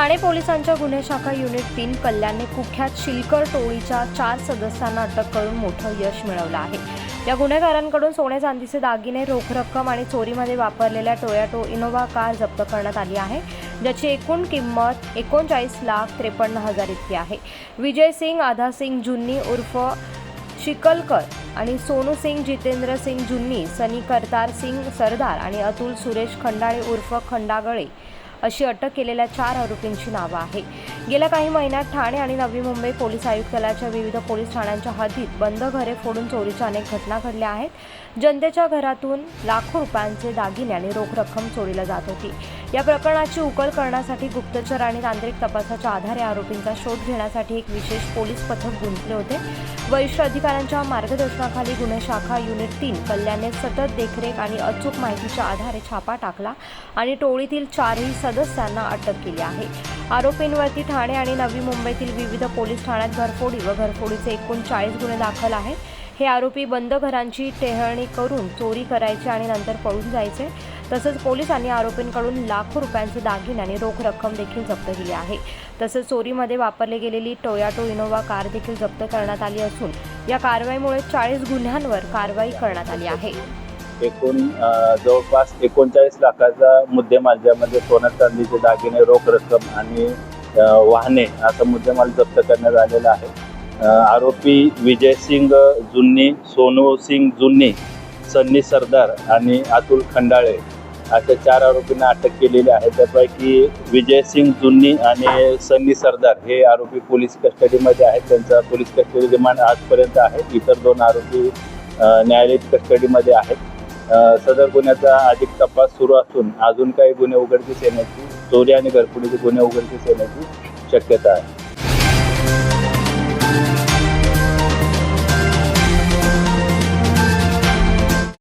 ठाणे पोलिसांच्या गुन्हे शाखा युनिट तीन कल्याणने कुख्यात शिलकर टोळीच्या चार सदस्यांना अटक करून मोठं यश मिळवलं आहे. या गुन्हेगारांकडून सोने चांदीचे दागिने रोख रक्कम आणि चोरीमध्ये वापरलेल्या टोयाटो इनोव्हा कार जप्त करण्यात आली आहे ज्याची एकूण किंमत एकोणचाळीस लाख त्रेपन्न हजार इतकी आहे. विजय सिंग आधा सिंग जुन्नी उर्फ शिकलकर आणि सोनू सिंग जितेंद्र सिंग जुन्नी सनी करतार सिंग सरदार आणि अतुल सुरेश खंडाळे उर्फ खंडागळे अशी अटक केलेल्या चार आरोपींची नावं आहे गेल्या काही महिन्यात ठाणे आणि नवी मुंबई पोलीस आयुक्तालयाच्या विविध पोलीस ठाण्यांच्या हद्दीत बंद घरे फोडून चोरीच्या अनेक घटना घडल्या आहेत. जनतेच्या घरातून लाखो रुपयांचे दागिने आणि रोख रक्कम चोरीला जात होती. या प्रकरणाची उकल करण्यासाठी गुप्तचर आणि तांत्रिक तपासाच्या आधारे आरोपींचा शोध घेण्यासाठी एक विशेष पोलीस पथक गुंतले होते. वरिष्ठ अधिकाऱ्यांच्या मार्गदर्शनाखाली गुन्हे शाखा युनिट तीन कल्याणने सतत देखरेख आणि अचूक माहितीच्या आधारे छापा टाकला आणि टोळीतील चारही सदस्यांना अटक केली आहे. आरोपींवरती ठाणे आणि नवी मुंबईतील विविध पोलीस ठाण्यात घरफोडी व घरफोडीचे एकूण चाळीस गुन्हे दाखल आहेत. हे आरोपी बंद घरांची टेहळणी करून चोरी करायचे आणि नंतर पळून जायचे. तसंच पोलिसांनी आरोपींकडून लाखो रुपयांचे दागिने आणि रोख रक्कम देखील जप्त केली आहे. तसंच चोरीमध्ये वापरली गेलेली टोयाटो इनोव्हा कार देखील जप्त करण्यात आली असून या कारवाईमुळे चाळीस गुन्ह्यांवर कारवाई करण्यात आली आहे. एकूण जवळपास एकोणचाळीस लाखाचा मुद्देमाल ज्यामध्ये सोनं चांदीचे दागिने रोख रक्कम आणि वाहने असा मुद्देमाल जप्त करण्यात आलेला आहे. आरोपी विजय सिंग जुन्नी सोनू सिंग जुन्नी सन्नी सरदार आणि अतुल खंडाळे अशा चार आरोपींना अटक केलेली आहे. त्यापैकी विजय सिंग जुन्नी आणि सन्नी सरदार हे आरोपी पोलीस कस्टडीमध्ये आहेत. त्यांचा पोलीस कस्टडी रिमांड आजपर्यंत आहे. इतर दोन आरोपी न्यायालयीन कस्टडीमध्ये आहेत. सदर गुन्ह्याचा अधिक तपास सुरू असून अजून काही गुन्हे उघडकीस येण्याची चोरी आणि घरफोडीचे गुन्हे उघडकीस येण्याची शक्यता आहे.